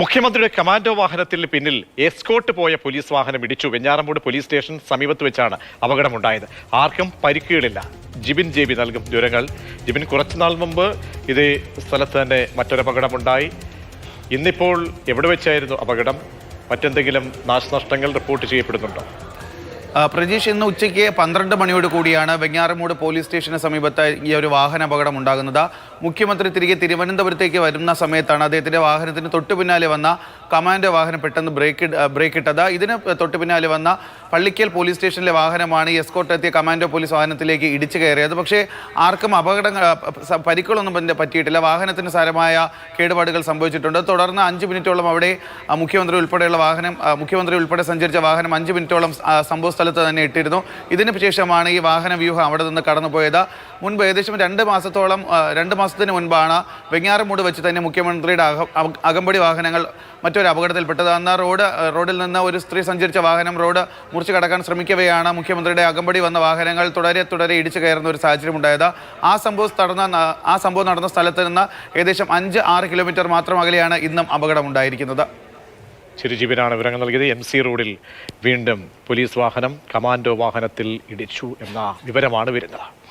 മുഖ്യമന്ത്രിയുടെ കമാൻഡോ വാഹനത്തിന് പിന്നിൽ എസ്കോട്ട് പോയ പോലീസ് വാഹനം ഇടിച്ചു. വെഞ്ഞാറമൂട് പോലീസ് സ്റ്റേഷൻ സമീപത്ത് വെച്ചാണ് അപകടമുണ്ടായത്. ആർക്കും പരിക്കുകളില്ല ജിബിൻ ജേബി നൽകും വിവരങ്ങൾ. ജിബിൻ കുറച്ചുനാൾ മുമ്പ് ഇതേ സ്ഥലത്ത് തന്നെ മറ്റൊരപകടമുണ്ടായി ഇന്നിപ്പോൾ എവിടെ വെച്ചായിരുന്നു അപകടം? മറ്റെന്തെങ്കിലും നാശനഷ്ടങ്ങൾ റിപ്പോർട്ട് ചെയ്യപ്പെടുന്നുണ്ടോ? പ്രജീഷ് ഇന്ന് ഉച്ചയ്ക്ക് പന്ത്രണ്ട് മണിയോട് കൂടിയാണ് വെഞ്ഞാറമൂട് പോലീസ് സ്റ്റേഷന് സമീപത്ത് ഈ ഒരു വാഹന അപകടം ഉണ്ടാകുന്നത്. മുഖ്യമന്ത്രി തിരികെ തിരുവനന്തപുരത്തേക്ക് വരുന്ന സമയത്താണ് അദ്ദേഹത്തിന്റെ വാഹനത്തിന് തൊട്ടു പിന്നാലെ വന്ന കമാൻഡോ വാഹനം പെട്ടെന്ന് ബ്രേക്ക് ബ്രേക്കിട്ടത് ഇതിന് തൊട്ടു പിന്നാലെ വന്ന പള്ളിക്കൽ പോലീസ് സ്റ്റേഷനിലെ വാഹനമാണ് ഈ എസ്കോട്ട് എത്തിയ കമാൻഡോ പോലീസ് വാഹനത്തിലേക്ക് ഇടിച്ചു കയറിയത്. പക്ഷേ ആർക്കും അപകടങ്ങൾ പരിക്കുകളൊന്നും പറ്റിയിട്ടില്ല. വാഹനത്തിന് സാരമായ കേടുപാടുകൾ സംഭവിച്ചിട്ടുണ്ട്. തുടർന്ന് അഞ്ച് മിനിറ്റോളം അവിടെ മുഖ്യമന്ത്രി ഉൾപ്പെടെയുള്ള വാഹനം മുഖ്യമന്ത്രി ഉൾപ്പെടെ സഞ്ചരിച്ച വാഹനം അഞ്ച് മിനിറ്റോളം സംഭവ സ്ഥലത്ത് തന്നെ ഇട്ടിരുന്നു. ഇതിന് ശേഷമാണ് ഈ വാഹന വ്യൂഹം അവിടെ നിന്ന് കടന്നുപോയത്. മുൻപ് ഏകദേശം രണ്ട് മാസത്തോളം രണ്ട് രണ്ട് മാസത്തിന് മുൻപാണ് വെങ്ങാറമൂട് വെച്ച് തന്നെ മുഖ്യമന്ത്രിയുടെ അക- അക- അകമ്പടി വാഹനങ്ങൾ മറ്റൊരു അപകടത്തിൽപ്പെട്ടത്. അന്ന് റോഡ് റോഡിൽ നിന്ന് ഒരു സ്ത്രീ സഞ്ചരിച്ച വാഹനം റോഡ് മുറിച്ച് കടക്കാൻ ശ്രമിക്കവെയാണ് മുഖ്യമന്ത്രിയുടെ അകമ്പടി വന്ന വാഹനങ്ങൾ തുടരെ തുടരെ ഇടിച്ചു കയറുന്ന ഒരു സാഹചര്യം ഉണ്ടായത് ആ സംഭവം നടന്ന ആ സംഭവം നടന്ന സ്ഥലത്ത് നിന്ന് ഏകദേശം അഞ്ച് ആറ് കിലോമീറ്റർ മാത്രം അകലെയാണ് ഇന്നും അപകടമുണ്ടായിരിക്കുന്നത്. ശരി ജിബിനാണ് വിവരങ്ങൾ നൽകിയത്. എം സി റോഡിൽ വീണ്ടും പോലീസ് വാഹനം കമാൻഡോ വാഹനത്തിൽ ഇടിച്ചു എന്ന വിവരമാണ് വരുന്നത്.